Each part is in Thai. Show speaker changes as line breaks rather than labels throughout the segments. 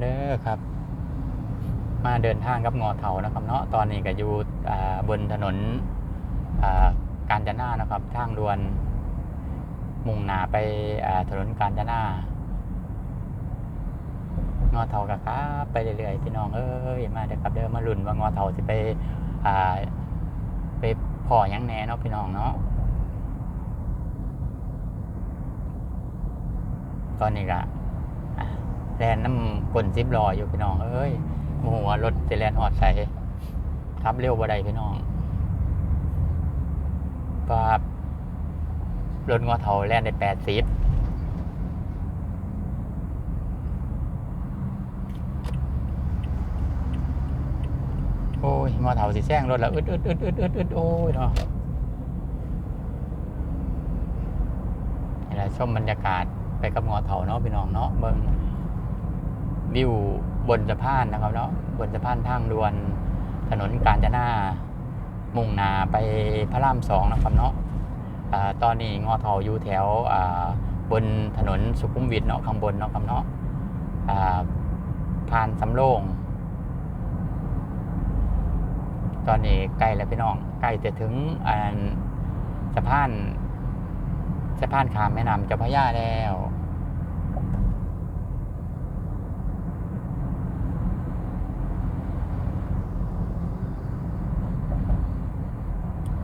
เด้อครับ มาเดินทางกับงอเถานะครับเนาะตอนนี้ก็อยู่บนถนนกาญจนานะครับทางด่วนมุ่งหน้าไปถนนกาญจนางอเถากะครับไปเรื่อยๆพี่น้องเอ้ยมาเด้อครับเด้อมาลุ้นว่างอเถาสิไปไปพ่อยังแน่เนาะพี่น้องเนาะตอนนี้ก็อะ แลนน้ำกลนซิบรออยู่พี่น้อง เอ้ยโมโหว่ารถจะแลนหอดใส่ขับเร็วบ่ได้พี่น้องก็รถงอเถาแลนได้แปดสิบโอ้ยงอเถาสิแซงรถแล้วอึดอึดอึดอึดอึดอึดโอ้ยเนาะนี่แหละชมบรรยากาศไปกับงอเถาเนาะพี่น้องเนาะเบิ่ง วิวบนสะพานนะครับเนาะบนสะพานทางด่วนถนนกาญจนามุ่งหนาไปพระรามสองนะครับเนาะตอนนี้งอเถาอยู่แถวบนถนนสุขุมวิทเนาะข้างบนเนาะครับเนาะผ่านสำโรงตอนนี้ใกล้แล้วพี่น้องใกล้จะถึงสะพานสะพานข้ามแม่น้ำเจ้าพระยาแล้ว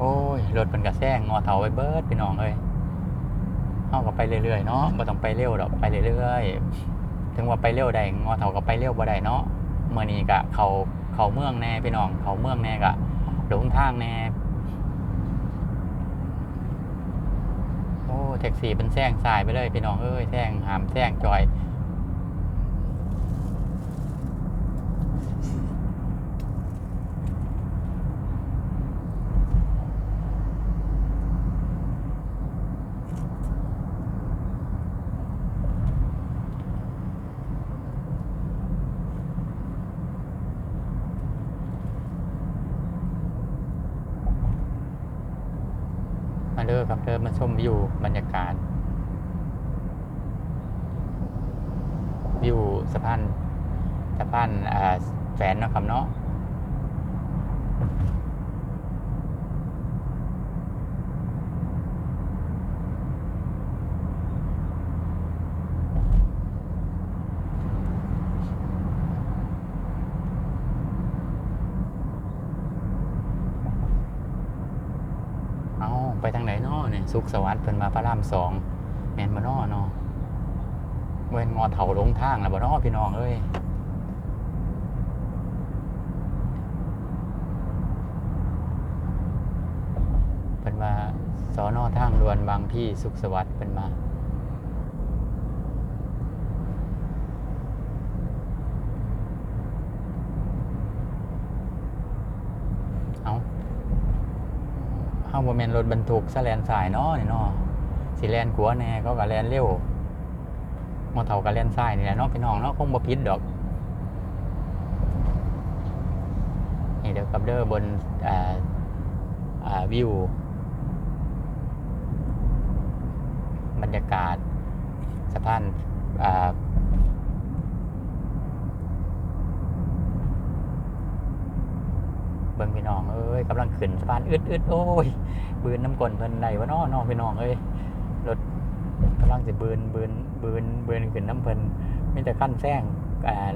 โอ้ย รถมันกระแซงงอเถาไปเบิดพี่น้องเอ้ยเอาก็ไปเรื่อยๆเนาะบ่ต้องไปเร็วดอกไปเรื่อยๆถึงว่าไปเร็วได้งอเถาก็ไปเร็วบ่ได้เนาะเมื่อนี้ก็เขาเขาเมืองแน่พี่น้อง เขาเมืองแน่ก็หลงทางแน่โอ้แท็กซี่เป็นแซงสายไปเลยพี่น้องเอ้ยแซงหามแซงจอย เด้อครับเด้อมาชมวิวบรรยากาศวิวสะพานสะพานแฝนนะครับเนาะเอา ไปทางไหนนาะเนี่ยสุขสวัสดิ์เพิ่นมาพระรามสองแมนมานาะเนาะเว้นงอเถาลงทางแล้วบ่นาะพี่น้องเอ้ยเป็นมาสอนอทางด่วนบางพี่สุขสวัสดิ์เป็นมาเฮาบ่แม่นรถบรรทุกซะแลนสายเนาะนี่เนาะสิแลนขัวแน่เขาก็แลนเร็วมอเฒ่าก็แลนซ้ายนี่แหละเนาะพี่น้องเนาะคงบ่ผิดดอกนี่เดี๋ยวกับเด้อบนอ่าอ่าวิว บรรยากาศสะพานอ่า เบิ่งพี่น้องเอ้ยกำลังขึ้นสะพานอึดอึดโอ้ยบืนน้ำกลนเพิ่นใดวะเนาะน้องพี่น้องเอ้ยรถกำลังสิบืนบืนบืนบืนขึ้นน้ำเพิ่นมีแต่ขั้นแซง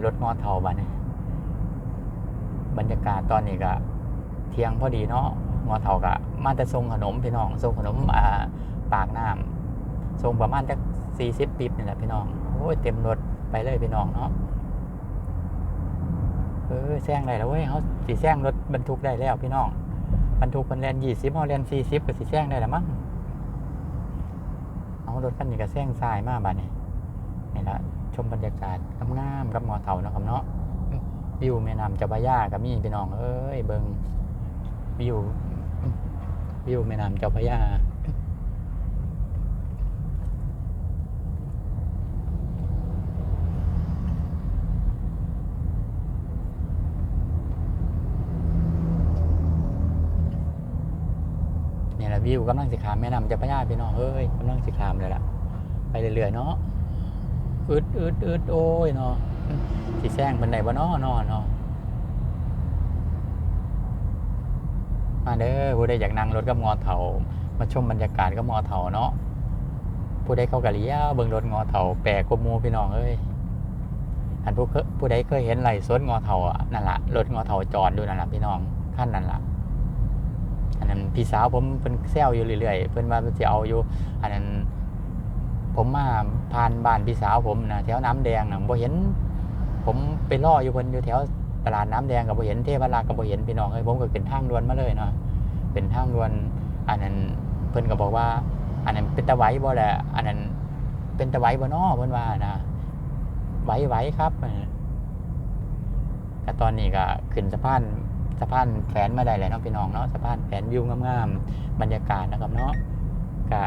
รถงอเท่าบัดนี้บรรยากาศตอนนี้ก็เที่ยงพอดีเนาะงอเท่าก็มาแต่ส่งขนมพี่น้องส่งขนมอ่าปากน้ำส่งประมาณจักสี่สิบปีบนี่แหละพี่น้องโอ้ยเต็มรถไปเลยพี่น้องเนาะ เออแซงได้แล้วเว้ยเขาสีแซงรถบรรทุกได้แล้วพี่น้องบรรทุกมันแลนยี่สิบเขาแลนสี่สิบก็สีแซงได้แล้วมั้งเอารถคันนี้ก็แซงซ้ายมาบ้านนี่นี่ละชมบรรยากาศงามๆกับหมอเถาเนาะครับเนาะวิวแม่น้ำเจ้าพระยากับมีพี่น้องเอ้ยเบิงวิววิวแม่น้ำเจ้าพระยา นี่แหละ วิวกำลังสิขามแม่น้ำเจ้าพระยาพี่น้องเอ้ยกำลังสิขามเลยล่ะ ไปเรื่อยๆเนาะอึดอึดอึดโอ้ยเนาะสิแซงเพิ่นได้บ่น้อน้อน้อมาเด้อผู้ใดอยากนั่งรถกับงอเถามาชมบรรยากาศกับงอเถาเนาะผู้ใดเข้ากะเลียเบิ่งรถงอเถาแปลกกว่ามูพี่น้องเอ้ยอันผู้ผู้ใดเคยเห็นไหลสดงอเถาอะนั่นล่ะรถงอเถาจอดอยู่นั่นล่ะพี่น้องขั้นนั่นล่ะ อันนั้นพี่สาวผมเพิ่นแซวอยู่เรื่อยๆเพิ่นว่าเพิ่นสิเอาอยู่ อันนั้นผมมาผ่านบ้านพี่สาวผมนะแถวน้ำแดงนะบ่เห็น ผมไปล่ออยู่เพิ่นอยู่แถวตลาดน้ำแดงกับบ่เห็นเทพรักกับบ่เห็นพี่น้องเอ้ยผมก็ขึ้นทางด่วนมาเลยเนาะเป็นทางด่วน อันนั้นเพิ่นก็บอกว่า อันนั้นเป็นตะไหวบ่แหละอันนั้นเป็นตะไหวบ่นอเพิ่นว่านะไหวไหวครับแต่ตอนนี้ก็ขึ้นสะพาน สะพานแขวนมาได้แล้วเนาะพี่น้องเนาะสะพานแขวนวิวงามๆบรรยากาศนะครับเนาะก็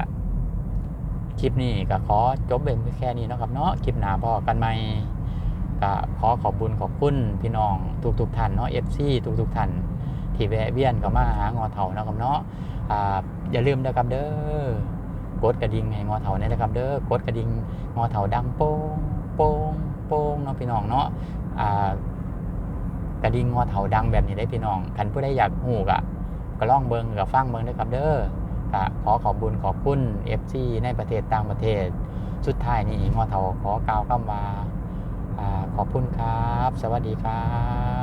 คลิปนี้ก็ขอจบเป็นแค่นี้นะครับเนาะคลิปหน้าพอกันใหม่ก็ขอขอบบุญขอบคุณพี่น้องทุกๆท่านเนาะ FC ทุกๆท่านที่แวะเวียนเข้ามาหางอเถาเนาะครับเนาะอ่าอย่าลืมนะครับเด้อกดกระดิ่งให้งอเถาเนี่ยนะครับเด้อกดกระดิ่งงอเถาดังโป้งโป้งโป้งเนาะพี่น้องเนาะอ่า กระดิ่งงอเถาดังแบบนี้ได้พี่น้องคันผู้ใดอยากหูกอะก็ล่องเบิงกับฟังเบิงด้วยครับเด้อกะขอขอบบุญขอบคุณ FC ในประเทศต่างประเทศ สุดท้ายนี่งอเถาขอกล่าวคำว่าขอบคุณครับ สวัสดีครับ